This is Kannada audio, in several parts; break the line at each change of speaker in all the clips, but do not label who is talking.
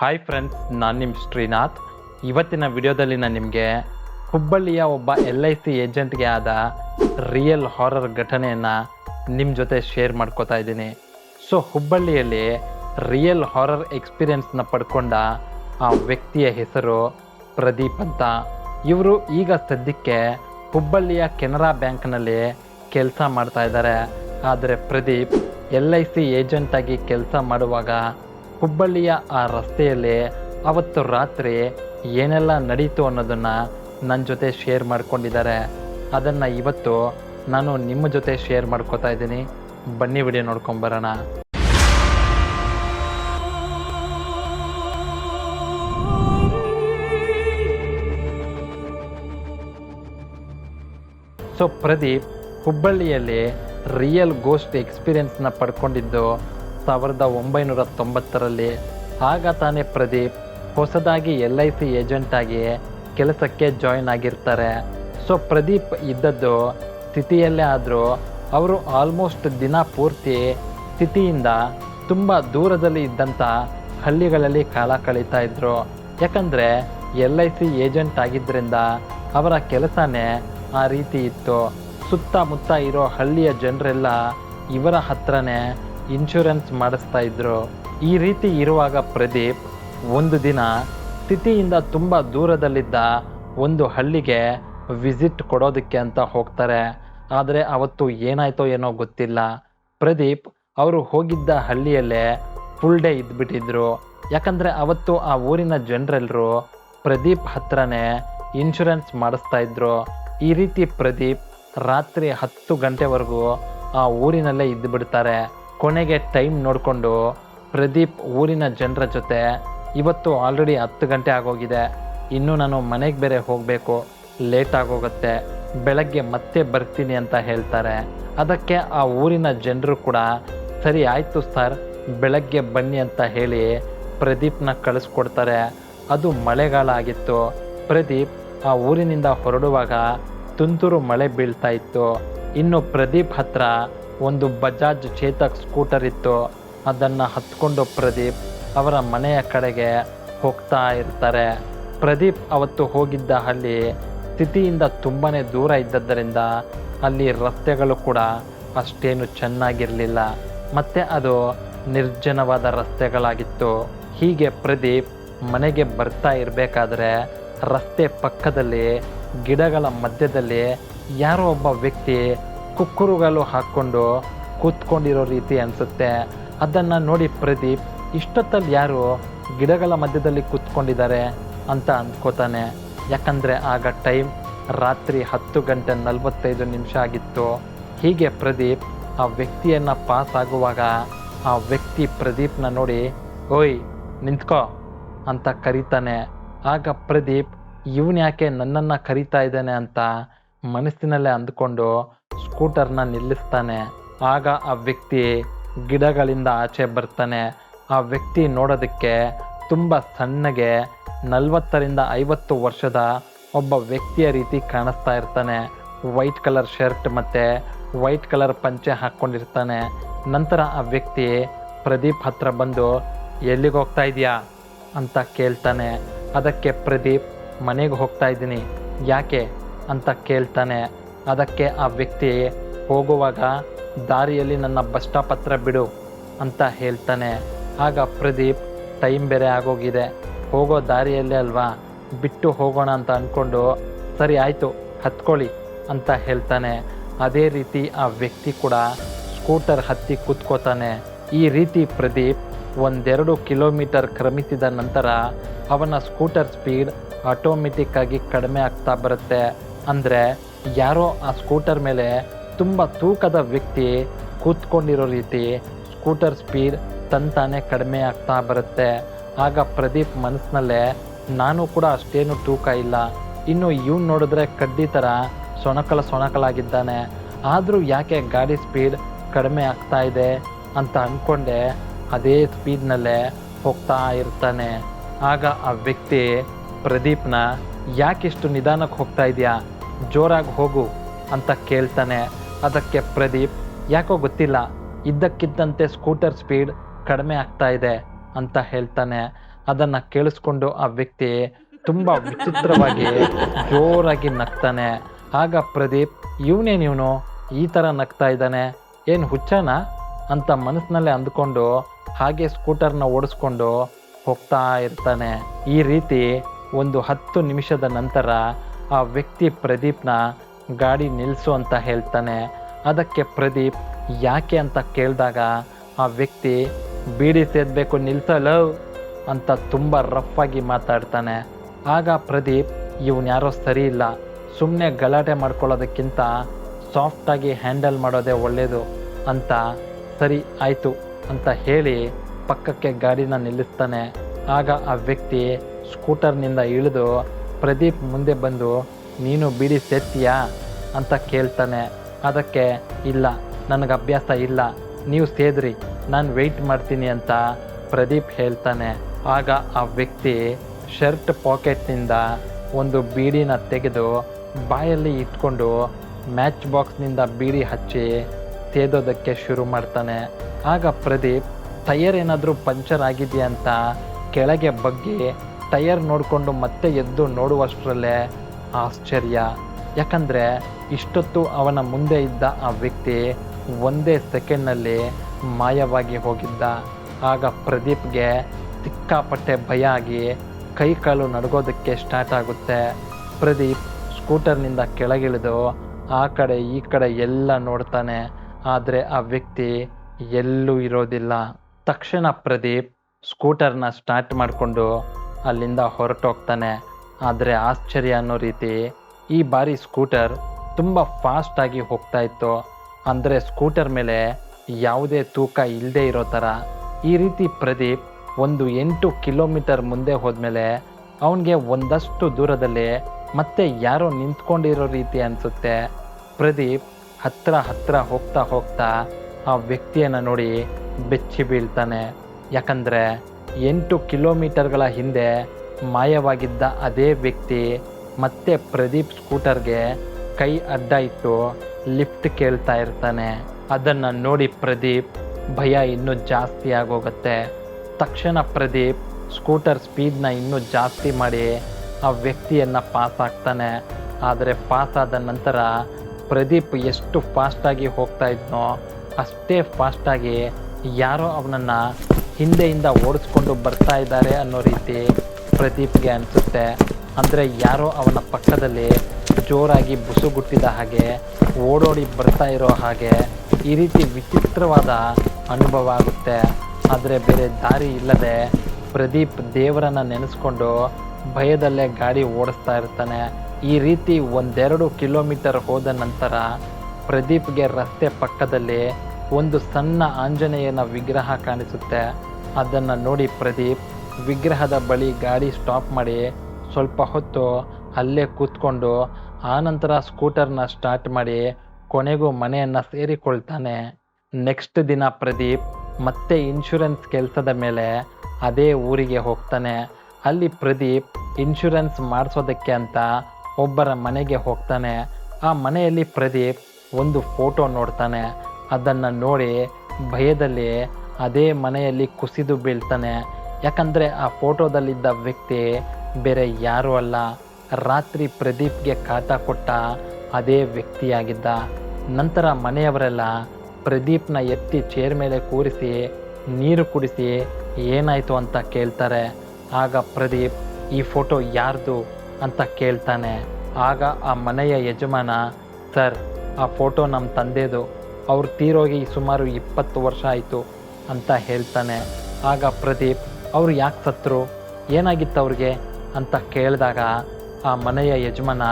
ಹಾಯ್ ಫ್ರೆಂಡ್ಸ್ ನಾನು ನಿಮ್ಮ ಶ್ರೀನಾಥ್. ಇವತ್ತಿನ ವಿಡಿಯೋದಲ್ಲಿ ನಾನು ನಿಮಗೆ ಹುಬ್ಬಳ್ಳಿಯ ಒಬ್ಬ ಎಲ್ ಐ ಸಿ ಏಜೆಂಟ್ಗೆ ಆದ ರಿಯಲ್ ಹಾರರ್ ಘಟನೆಯನ್ನು ನಿಮ್ಮ ಜೊತೆ ಶೇರ್ ಮಾಡ್ಕೋತಾ ಇದ್ದೀನಿ. ಸೊ ಹುಬ್ಬಳ್ಳಿಯಲ್ಲಿ ರಿಯಲ್ ಹಾರರ್ ಎಕ್ಸ್ಪೀರಿಯೆನ್ಸ್ನ ಪಡ್ಕೊಂಡ ಆ ವ್ಯಕ್ತಿಯ ಹೆಸರು ಪ್ರದೀಪ್ ಅಂತ. ಇವರು ಈಗ ಸದ್ಯಕ್ಕೆ ಹುಬ್ಬಳ್ಳಿಯ ಕೆನರಾ ಬ್ಯಾಂಕ್ನಲ್ಲಿ ಕೆಲಸ ಮಾಡ್ತಾ ಇದ್ದಾರೆ. ಆದರೆ ಪ್ರದೀಪ್ ಎಲ್ ಐ ಸಿ ಏಜೆಂಟಾಗಿ ಕೆಲಸ ಮಾಡುವಾಗ ಹುಬ್ಬಳ್ಳಿಯ ಆ ರಸ್ತೆಯಲ್ಲಿ ಅವತ್ತು ರಾತ್ರಿ ಏನೆಲ್ಲ ನಡೀತು ಅನ್ನೋದನ್ನು ನನ್ನ ಜೊತೆ ಶೇರ್ ಮಾಡ್ಕೊಂಡಿದ್ದಾರೆ. ಅದನ್ನು ಇವತ್ತು ನಾನು ನಿಮ್ಮ ಜೊತೆ ಶೇರ್ ಮಾಡ್ಕೋತಾ ಇದ್ದೀನಿ. ಬನ್ನಿ ವಿಡಿಯೋ ನೋಡ್ಕೊಂಬರೋಣ ಸೊ ಪ್ರದೀಪ್, ಹುಬ್ಬಳ್ಳಿಯಲ್ಲಿ ರಿಯಲ್ ಗೋಸ್ಟ್ ಎಕ್ಸ್ಪೀರಿಯನ್ಸ್ನ ಪಡ್ಕೊಂಡಿದ್ದು ಸಾವಿರದ ಒಂಬೈನೂರ ತೊಂಬತ್ತರಲ್ಲಿ ಆಗ ತಾನೇ ಪ್ರದೀಪ್ ಹೊಸದಾಗಿ ಎಲ್ ಐ ಸಿ ಏಜೆಂಟ್ ಆಗಿ ಕೆಲಸಕ್ಕೆ ಜಾಯಿನ್ ಆಗಿರ್ತಾರೆ. ಸೊ ಪ್ರದೀಪ್ ಇದ್ದದ್ದು ಸಿಟಿಯಲ್ಲೇ ಆದರೂ ಅವರು ಆಲ್ಮೋಸ್ಟ್ ದಿನ ಪೂರ್ತಿ ಸಿಟಿಯಿಂದ ತುಂಬ ದೂರದಲ್ಲಿ ಇದ್ದಂಥ ಹಳ್ಳಿಗಳಲ್ಲಿ ಕಾಲ ಕಳೀತಾ ಇದ್ರು. ಯಾಕಂದರೆ ಎಲ್ ಐ ಸಿ ಏಜೆಂಟ್ ಆಗಿದ್ದರಿಂದ ಅವರ ಕೆಲಸನೇ ಆ ರೀತಿ ಇತ್ತು. ಸುತ್ತಮುತ್ತ ಇರೋ ಹಳ್ಳಿಯ ಜನರೆಲ್ಲ ಇವರ ಹತ್ರನೇ ಇನ್ಶೂರೆನ್ಸ್ ಮಾಡಿಸ್ತಾ ಇದ್ರು. ಈ ರೀತಿ ಇರುವಾಗ ಪ್ರದೀಪ್ ಒಂದು ದಿನ ಸ್ಥಿತಿಯಿಂದ ತುಂಬ ದೂರದಲ್ಲಿದ್ದ ಒಂದು ಹಳ್ಳಿಗೆ ವಿಸಿಟ್ ಕೊಡೋದಕ್ಕೆ ಅಂತ ಹೋಗ್ತಾರೆ. ಆದರೆ ಅವತ್ತು ಏನಾಯ್ತೋ ಏನೋ ಗೊತ್ತಿಲ್ಲ. ಪ್ರದೀಪ್ ಅವರು ಹೋಗಿದ್ದ ಹಳ್ಳಿಯಲ್ಲೇ ಫುಲ್ ಡೇ ಇದ್ಬಿಟ್ಟಿದ್ರು. ಯಾಕಂದರೆ ಅವತ್ತು ಆ ಊರಿನ ಜನರೆಲ್ಲರೂ ಪ್ರದೀಪ್ ಹತ್ರನೇ ಇನ್ಶೂರೆನ್ಸ್ ಮಾಡಿಸ್ತಾ ಇದ್ರು. ಈ ರೀತಿ ಪ್ರದೀಪ್ ರಾತ್ರಿ ಹತ್ತು ಗಂಟೆವರೆಗೂ ಆ ಊರಿನಲ್ಲೇ ಇದ್ದು ಬಿಡ್ತಾರೆ ಕೊನೆಗೆ ಟೈಮ್ ನೋಡಿಕೊಂಡು ಪ್ರದೀಪ್ ಊರಿನ ಜನರ ಜೊತೆ ಇವತ್ತು ಆಲ್ರೆಡಿ ಹತ್ತು ಗಂಟೆ ಆಗೋಗಿದೆ. ಇನ್ನೂ ನಾನು ಮನೆಗೆ ಬೇರೆ ಹೋಗಬೇಕು. ಲೇಟ್ ಆಗೋಗುತ್ತೆ. ಬೆಳಗ್ಗೆ ಮತ್ತೆ ಬರ್ತೀನಿ ಅಂತ ಹೇಳ್ತಾರೆ. ಅದಕ್ಕೆ ಆ ಊರಿನ ಜನರು ಕೂಡ, ಸರಿ ಆಯಿತು ಸರ್, ಬೆಳಗ್ಗೆ ಬನ್ನಿ ಅಂತ ಹೇಳಿ ಪ್ರದೀಪ್ನ ಕಳಿಸ್ಕೊಡ್ತಾರೆ. ಅದು ಮಳೆಗಾಲ ಆಗಿತ್ತು. ಪ್ರದೀಪ್ ಆ ಊರಿನಿಂದ ಹೊರಡುವಾಗ ತುಂತುರು ಮಳೆ ಬೀಳ್ತಾ ಇತ್ತು. ಇನ್ನು ಪ್ರದೀಪ್ ಹತ್ರ ಒಂದು ಬಜಾಜ್ ಚೇತಕ್ ಸ್ಕೂಟರ್ ಇತ್ತು. ಅದನ್ನು ಹತ್ಕೊಂಡು ಪ್ರದೀಪ್ ಅವರ ಮನೆಯ ಕಡೆಗೆ ಹೋಗ್ತಾ ಇರ್ತಾರೆ. ಪ್ರದೀಪ್ ಅವತ್ತು ಹೋಗಿದ್ದ ಹಳ್ಳಿ ಸ್ಥಿತಿಯಿಂದ ತುಂಬಾ ದೂರ ಇದ್ದದ್ದರಿಂದ ಅಲ್ಲಿ ರಸ್ತೆಗಳು ಕೂಡ ಅಷ್ಟೇನು ಚೆನ್ನಾಗಿರಲಿಲ್ಲ. ಮತ್ತು ಅದು ನಿರ್ಜನವಾದ ರಸ್ತೆಗಳಾಗಿತ್ತು. ಹೀಗೆ ಪ್ರದೀಪ್ ಮನೆಗೆ ಬರ್ತಾ ಇರಬೇಕಾದ್ರೆ ರಸ್ತೆ ಪಕ್ಕದಲ್ಲಿ ಗಿಡಗಳ ಮಧ್ಯದಲ್ಲಿ ಯಾರೋ ಒಬ್ಬ ವ್ಯಕ್ತಿ ಕುಕ್ಕುರುಗಳು ಹಾಕ್ಕೊಂಡು ಕೂತ್ಕೊಂಡಿರೋ ರೀತಿ ಅನಿಸುತ್ತೆ. ಅದನ್ನು ನೋಡಿ ಪ್ರದೀಪ್, ಇಷ್ಟೊತ್ತಲ್ಲಿ ಯಾರು ಗಿಡಗಳ ಮಧ್ಯದಲ್ಲಿ ಕೂತ್ಕೊಂಡಿದ್ದಾರೆ ಅಂತ ಅಂದ್ಕೋತಾನೆ ಯಾಕಂದರೆ ಆಗ ಟೈಮ್ ರಾತ್ರಿ ಹತ್ತು ಗಂಟೆ ನಲವತ್ತೈದು ನಿಮಿಷ ಆಗಿತ್ತು. ಹೀಗೆ ಪ್ರದೀಪ್ ಆ ವ್ಯಕ್ತಿಯನ್ನು ಪಾಸ್ ಆಗುವಾಗ ಆ ವ್ಯಕ್ತಿ ಪ್ರದೀಪ್ನ ನೋಡಿ, ಓಯ್, ನಿಂತ್ಕೋ ಅಂತ ಕರೀತಾನೆ. ಆಗ ಪ್ರದೀಪ್, ಇವನ್ಯಾಕೆ ನನ್ನನ್ನು ಕರೀತಾ ಇದ್ದಾನೆ? ಅಂತ ಮನಸ್ಸಿನಲ್ಲೇ ಅಂದ್ಕೊಂಡು ಸ್ಕೂಟರ್ನ ನಿಲ್ಲಿಸ್ತಾನೆ. ಆಗ ಆ ವ್ಯಕ್ತಿ ಗಿಡಗಳಿಂದ ಆಚೆ ಬರ್ತಾನೆ. ಆ ವ್ಯಕ್ತಿ ನೋಡೋದಕ್ಕೆ ತುಂಬ ಸಣ್ಣಗೆ ನಲವತ್ತರಿಂದ ಐವತ್ತು ವರ್ಷದ ಒಬ್ಬ ವ್ಯಕ್ತಿಯ ರೀತಿ ಕಾಣಿಸ್ತಾ ಇರ್ತಾನೆ. ವೈಟ್ ಕಲರ್ ಶರ್ಟ್ ಮತ್ತು ವೈಟ್ ಕಲರ್ ಪಂಚೆ ಹಾಕ್ಕೊಂಡಿರ್ತಾನೆ ನಂತರ ಆ ವ್ಯಕ್ತಿ ಪ್ರದೀಪ್ ಹತ್ರ ಬಂದು, ಎಲ್ಲಿಗೆ ಹೋಗ್ತಾ ಇದೆಯಾ? ಅಂತ ಕೇಳ್ತಾನೆ. ಅದಕ್ಕೆ ಪ್ರದೀಪ್, ಮನೆಗೆ ಹೋಗ್ತಾ ಇದ್ದೀನಿ. ಯಾಕೆ? ಅಂತ ಕೇಳ್ತಾನೆ. ಅದಕ್ಕೆ ಆ ವ್ಯಕ್ತಿ ಹೋಗುವಾಗ ದಾರಿಯಲ್ಲಿ ನನ್ನ ಬಸ್ ಸ್ಟಾಪ್ ಹತ್ರ ಬಿಡು ಅಂತ ಹೇಳ್ತಾನೆ. ಆಗ ಪ್ರದೀಪ್, ಟೈಮ್ ಬೇರೆ ಆಗೋಗಿದೆ. ಹೋಗೋ ದಾರಿಯಲ್ಲೇ ಅಲ್ವಾ? ಬಿಟ್ಟು ಹೋಗೋಣ ಅಂತ ಅಂದ್ಕೊಂಡು ಸರಿ ಆಯಿತು, ಹತ್ಕೊಳ್ಳಿ ಅಂತ ಹೇಳ್ತಾನೆ. ಅದೇ ರೀತಿ ಆ ವ್ಯಕ್ತಿ ಕೂಡ ಸ್ಕೂಟರ್ ಹತ್ತಿ ಕೂತ್ಕೋತಾನೆ. ಈ ರೀತಿ ಪ್ರದೀಪ್ ಒಂದೆರಡು ಕಿಲೋಮೀಟರ್ ಕ್ರಮಿಸಿದ ನಂತರ ಅವನ ಸ್ಕೂಟರ್ ಸ್ಪೀಡ್ ಆಟೋಮೆಟಿಕ್ಕಾಗಿ ಕಡಿಮೆ ಆಗ್ತಾ ಬರುತ್ತೆ. ಅಂದರೆ ಯಾರೋ ಆ ಸ್ಕೂಟರ್ ಮೇಲೆ ತುಂಬ ತೂಕದ ವ್ಯಕ್ತಿ ಕೂತ್ಕೊಂಡಿರೋ ರೀತಿ ಸ್ಕೂಟರ್ ಸ್ಪೀಡ್ ತಂತಾನೆ ಕಡಿಮೆ ಆಗ್ತಾ ಬರುತ್ತೆ. ಆಗ ಪ್ರದೀಪ್ ಮನಸ್ಸಿನಲ್ಲೇ ನಾನು ಕೂಡ ಅಷ್ಟೇನು ತೂಕ ಇಲ್ಲ. ಇನ್ನು ಇವ್ನು ನೋಡಿದ್ರೆ ಕಡ್ಡಿ ಥರ ಸೊಣಕಲ ಸೊಣಕಲಾಗಿದ್ದಾನೆ. ಆದರೂ ಯಾಕೆ ಗಾಡಿ ಸ್ಪೀಡ್ ಕಡಿಮೆ ಆಗ್ತಾ ಇದೆ? ಅಂತ ಅಂದ್ಕೊಂಡೆ ಅದೇ ಸ್ಪೀಡ್ನಲ್ಲೇ ಹೋಗ್ತಾ ಇರ್ತಾನೆ. ಆಗ ಆ ವ್ಯಕ್ತಿ ಪ್ರದೀಪ್ನ, ಯಾಕಿಷ್ಟು ನಿಧಾನಕ್ಕೆ ಹೋಗ್ತಾ ಇದೆಯಾ? ಜೋರಾಗಿ ಹೋಗು ಅಂತ ಕೇಳ್ತಾನೆ. ಅದಕ್ಕೆ ಪ್ರದೀಪ್, ಯಾಕೋ ಗೊತ್ತಿಲ್ಲ, ಇದ್ದಕ್ಕಿದ್ದಂತೆ ಸ್ಕೂಟರ್ ಸ್ಪೀಡ್ ಕಡಿಮೆ ಆಗ್ತಾ ಇದೆ ಅಂತ ಹೇಳ್ತಾನೆ. ಅದನ್ನ ಕೇಳಿಸ್ಕೊಂಡು ಆ ವ್ಯಕ್ತಿ ತುಂಬಾ ವಿಚಿತ್ರವಾಗಿ ಜೋರಾಗಿ ನಗ್ತಾನೆ. ಆಗ ಪ್ರದೀಪ್, ಇವನೇನು ಇವನು? ಈ ಥರ ನಗ್ತಾ ಇದ್ದಾನೆ. ಏನು ಹುಚ್ಚನ? ಅಂತ ಮನಸ್ಸಿನಲ್ಲೇ ಅಂದ್ಕೊಂಡು ಹಾಗೆ ಸ್ಕೂಟರ್ನ ಓಡಿಸ್ಕೊಂಡು ಹೋಗ್ತಾ ಇರ್ತಾನೆ. ಈ ರೀತಿ ಒಂದು ಹತ್ತು ನಿಮಿಷದ ನಂತರ ಆ ವ್ಯಕ್ತಿ ಪ್ರದೀಪ್ನ ಗಾಡಿ ನಿಲ್ಲಿಸು ಅಂತ ಹೇಳ್ತಾನೆ. ಅದಕ್ಕೆ ಪ್ರದೀಪ್, ಯಾಕೆ ಅಂತ ಕೇಳಿದಾಗ ಆ ವ್ಯಕ್ತಿ, ಬೀಡಿ ಸೇದಬೇಕು ನಿಲ್ಸಲು ಅಂತ ತುಂಬ ರಫ್ ಆಗಿ ಮಾತಾಡ್ತಾನೆ. ಆಗ ಪ್ರದೀಪ್, ಇವನ್ ಯಾರೋ ಸರಿ ಇಲ್ಲ. ಸುಮ್ಮನೆ ಗಲಾಟೆ ಮಾಡ್ಕೊಳ್ಳೋದಕ್ಕಿಂತ ಸಾಫ್ಟಾಗಿ ಹ್ಯಾಂಡಲ್ ಮಾಡೋದೇ ಒಳ್ಳೆಯದು ಅಂತ ಸರಿ, ಆಯಿತು ಅಂತ ಹೇಳಿ ಪಕ್ಕಕ್ಕೆ ಗಾಡಿನ ನಿಲ್ಲಿಸ್ತಾನೆ. ಆಗ ಆ ವ್ಯಕ್ತಿ ಸ್ಕೂಟರ್ನಿಂದ ಇಳಿದು ಪ್ರದೀಪ್ ಮುಂದೆ ಬಂದು, ನೀನು ಬಿಡಿ ಸೇತ್ತೀಯಾ ಅಂತ ಕೇಳ್ತಾನೆ. ಅದಕ್ಕೆ, ಇಲ್ಲ, ನನಗೆ ಅಭ್ಯಾಸ ಇಲ್ಲ. ನೀವು ಸೇದ್ರಿ, ನಾನು ವೆಯ್ಟ್ ಮಾಡ್ತೀನಿ ಅಂತ ಪ್ರದೀಪ್ ಹೇಳ್ತಾನೆ. ಆಗ ಆ ವ್ಯಕ್ತಿ ಶರ್ಟ್ ಪಾಕೆಟ್ನಿಂದ ಒಂದು ಬೀಡಿನ ತೆಗೆದು ಬಾಯಲ್ಲಿ ಇಟ್ಕೊಂಡು ಮ್ಯಾಚ್ ಬಾಕ್ಸ್ನಿಂದ ಬೀಡಿ ಹಚ್ಚಿ ಸೇದೋದಕ್ಕೆ ಶುರು ಮಾಡ್ತಾನೆ. ಆಗ ಪ್ರದೀಪ್, ಟಯರ್ ಏನಾದರೂ ಪಂಚರ್ ಆಗಿದೆಯಾ? ಅಂತ ಕೆಳಗೆ ಬಗ್ಗಿ ಟೈರ್ ನೋಡಿಕೊಂಡು ಮತ್ತೆ ಎದ್ದು ನೋಡುವಷ್ಟರಲ್ಲೇ ಆಶ್ಚರ್ಯ. ಯಾಕಂದರೆ ಇಷ್ಟೊತ್ತು ಅವನ ಮುಂದೆ ಇದ್ದ ಆ ವ್ಯಕ್ತಿ ಒಂದೇ ಸೆಕೆಂಡ್ನಲ್ಲಿ ಮಾಯವಾಗಿ ಹೋಗಿದ್ದ. ಆಗ ಪ್ರದೀಪ್ಗೆ ಸಿಕ್ಕಾಪಟ್ಟೆ ಭಯ ಆಗಿ ಕೈ ಕಾಲು ನಡ್ಗೋದಕ್ಕೆ ಸ್ಟಾರ್ಟ್ ಆಗುತ್ತೆ. ಪ್ರದೀಪ್ ಸ್ಕೂಟರ್ನಿಂದ ಕೆಳಗಿಳಿದು ಆ ಕಡೆ ಈ ಕಡೆ ಎಲ್ಲ ನೋಡ್ತಾನೆ. ಆದರೆ ಆ ವ್ಯಕ್ತಿ ಎಲ್ಲೂ ಇರೋದಿಲ್ಲ. ತಕ್ಷಣ ಪ್ರದೀಪ್ ಸ್ಕೂಟರ್ನ ಸ್ಟಾರ್ಟ್ ಮಾಡಿಕೊಂಡು ಅಲ್ಲಿಂದ ಹೊರಟೋಗ್ತಾನೆ. ಆದರೆ ಆಶ್ಚರ್ಯ ಅನ್ನೋ ರೀತಿ ಈ ಬಾರಿ ಸ್ಕೂಟರ್ ತುಂಬ ಫಾಸ್ಟಾಗಿ ಹೋಗ್ತಾ ಇತ್ತು. ಅಂದರೆ ಸ್ಕೂಟರ್ ಮೇಲೆ ಯಾವುದೇ ತೂಕ ಇಲ್ಲದೆ ಇರೋ ಥರ ಈ ರೀತಿ ಪ್ರದೀಪ್ ಒಂದು ಎಂಟು ಕಿಲೋಮೀಟರ್ ಮುಂದೆ ಹೋದ್ಮೇಲೆ ಅವನಿಗೆ ಒಂದಷ್ಟು ದೂರದಲ್ಲಿ ಮತ್ತೆ ಯಾರೋ ನಿಂತ್ಕೊಂಡಿರೋ ರೀತಿ ಅನಿಸುತ್ತೆ. ಪ್ರದೀಪ್ ಹತ್ರ ಹತ್ರ ಹೋಗ್ತಾ ಹೋಗ್ತಾ ಆ ವ್ಯಕ್ತಿಯನ್ನು ನೋಡಿ ಬೆಚ್ಚಿ ಬೀಳ್ತಾನೆ. ಯಾಕಂದರೆ ಎಂಟು ಕಿಲೋಮೀಟರ್ಗಳ ಹಿಂದೆ ಮಾಯವಾಗಿದ್ದ ಅದೇ ವ್ಯಕ್ತಿ ಮತ್ತೆ ಪ್ರದೀಪ್ ಸ್ಕೂಟರ್ಗೆ ಕೈ ಅಡ್ಡ ಇಟ್ಟು ಲಿಫ್ಟ್ ಕೇಳ್ತಾ ಇರ್ತಾನೆ. ಅದನ್ನು ನೋಡಿ ಪ್ರದೀಪ್ ಭಯ ಇನ್ನೂ ಜಾಸ್ತಿ ಆಗೋಗುತ್ತೆ. ತಕ್ಷಣ ಪ್ರದೀಪ್ ಸ್ಕೂಟರ್ ಸ್ಪೀಡ್ನ ಇನ್ನೂ ಜಾಸ್ತಿ ಮಾಡಿ ಆ ವ್ಯಕ್ತಿಯನ್ನು ಪಾಸ್ ಆಗ್ತಾನೆ. ಆದರೆ ಪಾಸ್ ಆದ ನಂತರ ಪ್ರದೀಪ್ ಎಷ್ಟು ಫಾಸ್ಟಾಗಿ ಹೋಗ್ತಾ ಇದ್ನೋ ಅಷ್ಟೇ ಫಾಸ್ಟಾಗಿ ಯಾರೋ ಅವನನ್ನು ಹಿಂದೆಯಿಂದ ಓಡಿಸ್ಕೊಂಡು ಬರ್ತಾ ಇದ್ದಾರೆ ಅನ್ನೋ ರೀತಿ ಪ್ರದೀಪ್ಗೆ ಅನಿಸುತ್ತೆ. ಅಂದರೆ ಯಾರೋ ಅವನ ಪಕ್ಕದಲ್ಲಿ ಜೋರಾಗಿ ಬುಸುಗುಟ್ಟಿದ ಹಾಗೆ, ಓಡೋಡಿ ಬರ್ತಾ ಇರೋ ಹಾಗೆ ಈ ರೀತಿ ವಿಚಿತ್ರವಾದ ಅನುಭವ ಆಗುತ್ತೆ. ಆದರೆ ಬೇರೆ ದಾರಿ ಇಲ್ಲದೆ ಪ್ರದೀಪ್ ದೇವರನ್ನು ನೆನೆಸ್ಕೊಂಡು ಭಯದಲ್ಲೇ ಗಾಡಿ ಓಡಿಸ್ತಾ ಇರ್ತಾನೆ. ಈ ರೀತಿ ಒಂದೆರಡು ಕಿಲೋಮೀಟರ್ ಹೋದ ನಂತರ ಪ್ರದೀಪ್ಗೆ ರಸ್ತೆ ಪಕ್ಕದಲ್ಲಿ ಒಂದು ಸಣ್ಣ ಆಂಜನೇಯನ ವಿಗ್ರಹ ಕಾಣಿಸುತ್ತೆ. ಅದನ್ನು ನೋಡಿ ಪ್ರದೀಪ್ ವಿಗ್ರಹದ ಬಳಿ ಗಾಡಿ ಸ್ಟಾಪ್ ಮಾಡಿ ಸ್ವಲ್ಪ ಹೊತ್ತು ಅಲ್ಲೇ ಕೂತ್ಕೊಂಡು ಆನಂತರ ಸ್ಕೂಟರ್ನ ಸ್ಟಾರ್ಟ್ ಮಾಡಿ ಕೊನೆಗೂ ಮನೆಯನ್ನು ಸೇರಿಕೊಳ್ತಾನೆ. ನೆಕ್ಸ್ಟ್ ದಿನ ಪ್ರದೀಪ್ ಮತ್ತೆ ಇನ್ಶೂರೆನ್ಸ್ ಕೆಲಸದ ಮೇಲೆ ಅದೇ ಊರಿಗೆ ಹೋಗ್ತಾನೆ. ಅಲ್ಲಿ ಪ್ರದೀಪ್ ಇನ್ಶೂರೆನ್ಸ್ ಮಾಡಿಸೋದಕ್ಕೆ ಅಂತ ಒಬ್ಬರ ಮನೆಗೆ ಹೋಗ್ತಾನೆ. ಆ ಮನೆಯಲ್ಲಿ ಪ್ರದೀಪ್ ಒಂದು ಫೋಟೋ ನೋಡ್ತಾನೆ. ಅದನ್ನು ನೋಡಿ ಭಯದಲ್ಲಿ ಅದೇ ಮನೆಯಲ್ಲಿ ಕುಸಿದು ಬೀಳ್ತಾನೆ. ಯಾಕಂದರೆ ಆ ಫೋಟೋದಲ್ಲಿದ್ದ ವ್ಯಕ್ತಿ ಬೇರೆ ಯಾರೂ ಅಲ್ಲ. ರಾತ್ರಿ ಪ್ರದೀಪ್ಗೆ ಕಾಟ ಕೊಟ್ಟ ಅದೇ ವ್ಯಕ್ತಿಯಾಗಿದ್ದ. ನಂತರ ಮನೆಯವರೆಲ್ಲ ಪ್ರದೀಪ್ನ ಎತ್ತಿ ಚೇರ್ ಮೇಲೆ ಕೂರಿಸಿ, ನೀರು ಕುಡಿಸಿ ಏನಾಯಿತು ಅಂತ ಕೇಳ್ತಾರೆ. ಆಗ ಪ್ರದೀಪ್, ಈ ಫೋಟೋ ಯಾರ್ದು? ಅಂತ ಕೇಳ್ತಾನೆ. ಆಗ ಆ ಮನೆಯ ಯಜಮಾನ, ಸರ್, ಆ ಫೋಟೋ ನಮ್ಮ ತಂದೆದು. ಅವ್ರು ತೀರೋಗಿ ಸುಮಾರು ಇಪ್ಪತ್ತು ವರ್ಷ ಆಯಿತು. ಅಂತ ಹೇಳ್ತಾನೆ. ಆಗ ಪ್ರದೀಪ್, ಅವರು ಯಾಕೆ ಸತ್ರು? ಏನಾಗಿತ್ತು ಅವ್ರಿಗೆ? ಅಂತ ಕೇಳಿದಾಗ ಆ ಮನೆಯ ಯಜಮಾನ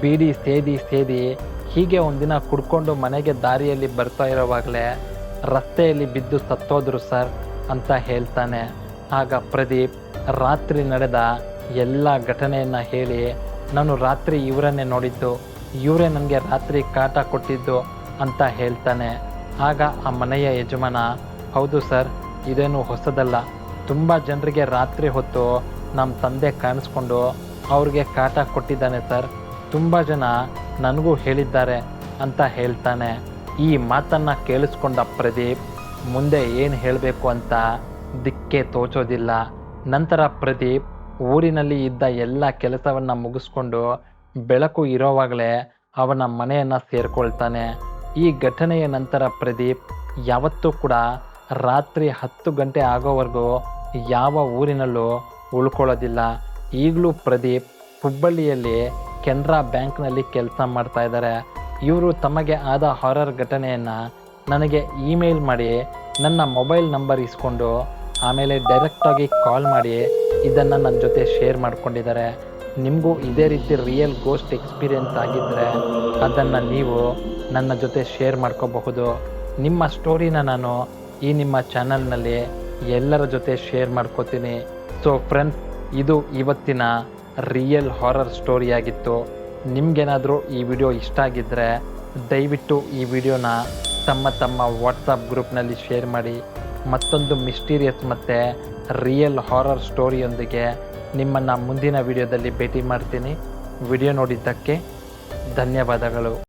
ಬೀಡಿ ಸೇದಿ ಸೇದಿ ಹೀಗೆ ಒಂದಿನ ಕುಡ್ಕೊಂಡು ಮನೆಗೆ ದಾರಿಯಲ್ಲಿ ಬರ್ತಾ ಇರೋವಾಗಲೇ ರಸ್ತೆಯಲ್ಲಿ ಬಿದ್ದು ಸತ್ತೋದ್ರು ಸರ್ ಅಂತ ಹೇಳ್ತಾನೆ. ಆಗ ಪ್ರದೀಪ್, ರಾತ್ರಿ ನಡೆದ ಎಲ್ಲ ಘಟನೆಯನ್ನು ಹೇಳಿ ನಾನು ರಾತ್ರಿ ಇವರನ್ನೇ ನೋಡಿದ್ದು. ಇವರೇ ನನಗೆ ರಾತ್ರಿ ಕಾಟ ಕೊಟ್ಟಿದ್ದು ಅಂತ ಹೇಳ್ತಾನೆ. ಆಗ ಆ ಮನೆಯ ಯಜಮಾನ ಹೌದು ಸರ್, ಇದೇನು ಹೊಸದಲ್ಲ. ತುಂಬ ಜನರಿಗೆ ರಾತ್ರಿ ಹೊತ್ತು ನಮ್ಮ ತಂದೆ ಕಾಣಿಸ್ಕೊಂಡು ಅವ್ರಿಗೆ ಕಾಟ ಕೊಟ್ಟಿದ್ದಾನೆ ಸರ್. ತುಂಬ ಜನ ನನಗೂ ಹೇಳಿದ್ದಾರೆ ಅಂತ ಹೇಳ್ತಾನೆ. ಈ ಮಾತನ್ನು ಕೇಳಿಸ್ಕೊಂಡ ಪ್ರದೀಪ್, ಮುಂದೆ ಏನು ಹೇಳಬೇಕು ಅಂತ ದಿಕ್ಕೆ ತೋಚೋದಿಲ್ಲ. ನಂತರ ಪ್ರದೀಪ್ ಊರಿನಲ್ಲಿ ಇದ್ದ ಎಲ್ಲ ಕೆಲಸವನ್ನು ಮುಗಿಸ್ಕೊಂಡು ಬೆಳಕು ಇರೋವಾಗಲೇ ಅವನ ಮನೆಯನ್ನು ಸೇರಿಕೊಳ್ತಾನೆ. ಈ ಘಟನೆಯ ನಂತರ ಪ್ರದೀಪ್ ಯಾವತ್ತೂ ಕೂಡ ರಾತ್ರಿ ಹತ್ತು ಗಂಟೆ ಆಗೋವರೆಗೂ ಯಾವ ಊರಿನಲ್ಲೂ ಉಳ್ಕೊಳ್ಳೋದಿಲ್ಲ. ಈಗಲೂ ಪ್ರದೀಪ್ ಹುಬ್ಬಳ್ಳಿಯಲ್ಲಿ ಕೆನರಾ ಬ್ಯಾಂಕ್ನಲ್ಲಿ ಕೆಲಸ ಮಾಡ್ತಾ ಇದ್ದಾರೆ. ಇವರು ತಮಗೆ ಆದ ಹಾರರ್ ಘಟನೆಯನ್ನು ನನಗೆ ಇಮೇಲ್ ಮಾಡಿ, ನನ್ನ ಮೊಬೈಲ್ ನಂಬರ್ ಇಸ್ಕೊಂಡು, ಆಮೇಲೆ ಡೈರೆಕ್ಟಾಗಿ ಕಾಲ್ ಮಾಡಿ, ಇದನ್ನು ನನ್ನ ಜೊತೆ ಶೇರ್ ಮಾಡ್ಕೊಂಡಿದ್ದಾರೆ. ನಿಮಗೂ ಇದೇ ರೀತಿ ರಿಯಲ್ ಗೋಸ್ಟ್ ಎಕ್ಸ್ಪೀರಿಯನ್ಸ್ ಆಗಿದ್ದರೆ ಅದನ್ನು ನೀವು ನನ್ನ ಜೊತೆ ಶೇರ್ ಮಾಡ್ಕೋಬಹುದು. ನಿಮ್ಮ ಸ್ಟೋರಿನ ನಾನು ಈ ನಿಮ್ಮ ಚಾನಲ್ನಲ್ಲಿ ಎಲ್ಲರ ಜೊತೆ ಶೇರ್ ಮಾಡ್ಕೋತೀನಿ. ಸೊ ಫ್ರೆಂಡ್ಸ್ ಇದು ಇವತ್ತಿನ ರಿಯಲ್ ಹಾರರ್ ಸ್ಟೋರಿ ಆಗಿತ್ತು. ನಿಮ್ಗೇನಾದರೂ ಈ ವಿಡಿಯೋ ಇಷ್ಟ ಆಗಿದ್ದರೆ ದಯವಿಟ್ಟು ಈ ವಿಡಿಯೋನ ತಮ್ಮ ತಮ್ಮ ವಾಟ್ಸಪ್ ಗ್ರೂಪ್ನಲ್ಲಿ ಶೇರ್ ಮಾಡಿ. ಮತ್ತೊಂದು ಮಿಸ್ಟೀರಿಯಸ್ ಮತ್ತು ರಿಯಲ್ ಹಾರರ್ ಸ್ಟೋರಿಯೊಂದಿಗೆ ನಿಮ್ಮನ್ನು ಮುಂದಿನ ವಿಡಿಯೋದಲ್ಲಿ ಭೇಟಿ ಮಾಡ್ತೀನಿ. ವಿಡಿಯೋ ನೋಡಿದ್ದಕ್ಕೆ ಧನ್ಯವಾದಗಳು.